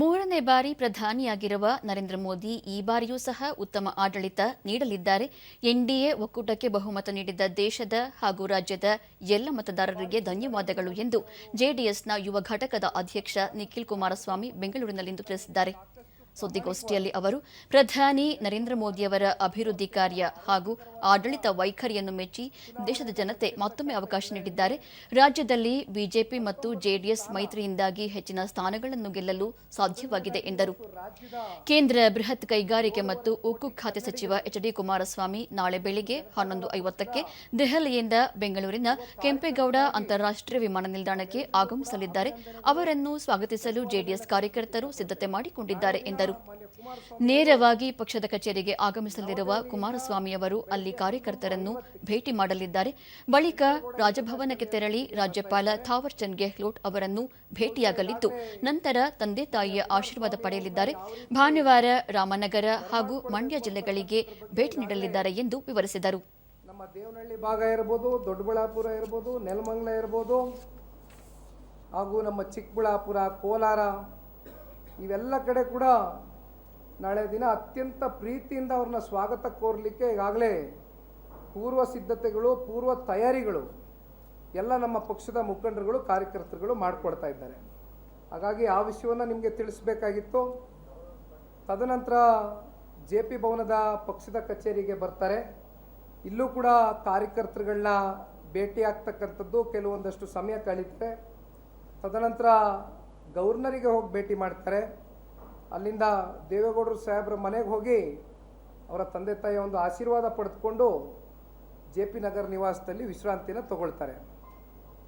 ಮೂರನೇ ಬಾರಿ ಪ್ರಧಾನಿಯಾಗಿರುವ ನರೇಂದ್ರ ಮೋದಿ ಈ ಬಾರಿಯೂ ಸಹ ಉತ್ತಮ ಆಡಳಿತ ನೀಡಲಿದ್ದಾರೆ. ಎನ್ಡಿಎ ಒಕ್ಕೂಟಕ್ಕೆ ಬಹುಮತ ನೀಡಿದ ದೇಶದ ಹಾಗೂ ರಾಜ್ಯದ ಎಲ್ಲ ಮತದಾರರಿಗೆ ಧನ್ಯವಾದಗಳು ಎಂದು ಜೆಡಿಎಸ್ನ ಯುವ ಘಟಕದ ಅಧ್ಯಕ್ಷ ನಿಖಿಲ್ ಕುಮಾರಸ್ವಾಮಿ ಬೆಂಗಳೂರಿನಲ್ಲಿಂದು ತಿಳಿಸಿದ್ದಾರೆ. ಸುದ್ದಿಗೋಷ್ಠಿಯಲ್ಲಿ ಅವರು, ಪ್ರಧಾನಿ ನರೇಂದ್ರ ಮೋದಿಯವರ ಅಭಿವೃದ್ಧಿ ಕಾರ್ಯ ಹಾಗೂ ಆಡಳಿತ ವೈಖರಿಯನ್ನು ಮೆಚ್ಚಿ ದೇಶದ ಜನತೆ ಮತ್ತೊಮ್ಮೆ ಅವಕಾಶ ನೀಡಿದ್ದಾರೆ. ರಾಜ್ಯದಲ್ಲಿ ಬಿಜೆಪಿ ಮತ್ತು ಜೆಡಿಎಸ್ ಮೈತ್ರಿಯಿಂದಾಗಿ ಹೆಚ್ಚಿನ ಸ್ಥಾನಗಳನ್ನು ಗೆಲ್ಲಲು ಸಾಧ್ಯವಾಗಿದೆ ಎಂದರು. ಕೇಂದ್ರ ಬೃಹತ್ ಕೈಗಾರಿಕೆ ಮತ್ತು ಉಕ್ಕು ಖಾತೆ ಸಚಿವ ಎಚ್ ಡಿ ಕುಮಾರಸ್ವಾಮಿ ನಾಳೆ ಬೆಳಿಗ್ಗೆ ಹನ್ನೊಂದು ಐವತ್ತಕ್ಕೆ ದೆಹಲಿಯಿಂದ ಬೆಂಗಳೂರಿನ ಕೆಂಪೇಗೌಡ ಅಂತಾರಾಷ್ಟ್ರೀಯ ವಿಮಾನ ನಿಲ್ದಾಣಕ್ಕೆ ಆಗಮಿಸಲಿದ್ದಾರೆ. ಅವರನ್ನು ಸ್ವಾಗತಿಸಲು ಜೆಡಿಎಸ್ ಕಾರ್ಯಕರ್ತರು ಸಿದ್ಧತೆ ಮಾಡಿಕೊಂಡಿದ್ದಾರೆ ಎಂದರು. ನೇರವಾಗಿ ಪಕ್ಷದ ಕಚೇರಿಗೆ ಆಗಮಿಸಲಿರುವ ಕುಮಾರಸ್ವಾಮಿ ಅವರು ಅಲ್ಲಿ ಕಾರ್ಯಕರ್ತರನ್ನು ಭೇಟಿ ಮಾಡಲಿದ್ದಾರೆ. ಬಳಿಕ ರಾಜಭವನಕ್ಕೆ ತೆರಳಿ ರಾಜ್ಯಪಾಲ ಥಾವರ್ ಚಂದ್ ಗೆಹ್ಲೋಟ್ ಅವರನ್ನು ಭೇಟಿಯಾಗಲಿದ್ದು, ನಂತರ ತಂದೆ ತಾಯಿಯ ಆಶೀರ್ವಾದ ಪಡೆಯಲಿದ್ದಾರೆ. ಭಾನುವಾರ ರಾಮನಗರ ಹಾಗೂ ಮಂಡ್ಯ ಜಿಲ್ಲೆಗಳಿಗೆ ಭೇಟಿ ನೀಡಲಿದ್ದಾರೆ ಎಂದು ವಿವರಿಸಿದರು. ನಮ್ಮ ದೇವನಹಳ್ಳಿ ಭಾಗ ಇರ್ಬೋದು, ದೊಡ್ಡಬಳ್ಳಾಪುರ ಇರ್ಬೋದು, ನೆಲಮಂಗಲ ಇರ್ಬೋದು, ಹಾಗೂ ನಮ್ಮ ಚಿಕ್ಕಬಳ್ಳಾಪುರ, ಕೋಲಾರ ಇವೆಲ್ಲ ಕಡೆ ಕೂಡ ನಾಳೆ ದಿನ ಅತ್ಯಂತ ಪ್ರೀತಿಯಿಂದ ಅವ್ರನ್ನ ಸ್ವಾಗತ ಕೋರಲಿಕ್ಕೆ ಈಗಾಗಲೇ ಪೂರ್ವ ಸಿದ್ಧತೆಗಳು, ಪೂರ್ವ ತಯಾರಿಗಳು, ಎಲ್ಲ ನಮ್ಮ ಪಕ್ಷದ ಮುಖಂಡರುಗಳು, ಕಾರ್ಯಕರ್ತರುಗಳು ಮಾಡಿಕೊಡ್ತಾ ಇದ್ದಾರೆ. ಹಾಗಾಗಿ ಆ ವಿಷಯವನ್ನು ನಿಮಗೆ ತಿಳಿಸ್ಬೇಕಾಗಿತ್ತು. ತದನಂತರ ಜೆ ಪಿ ಭವನದ ಪಕ್ಷದ ಕಚೇರಿಗೆ ಬರ್ತಾರೆ. ಇಲ್ಲೂ ಕೂಡ ಕಾರ್ಯಕರ್ತರುಗಳನ್ನ ಭೇಟಿ ಆಗ್ತಕ್ಕಂಥದ್ದು ಕೆಲವೊಂದಷ್ಟು ಸಮಯ ಕಳೀತದೆ. ತದನಂತರ ಗವರ್ನರಿಗೆ ಹೋಗಿ ಭೇಟಿ ಮಾಡ್ತಾರೆ. ಅಲ್ಲಿಂದ ದೇವೇಗೌಡರು ಸಾಹೇಬ್ರ ಮನೆಗೆ ಹೋಗಿ ಅವರ ತಂದೆ ತಾಯಿಯ ಒಂದು ಆಶೀರ್ವಾದ ಪಡೆದುಕೊಂಡು ಜೆ ಪಿ ನಗರ ನಿವಾಸದಲ್ಲಿ ವಿಶ್ರಾಂತಿನ ತಗೊಳ್ತಾರೆ.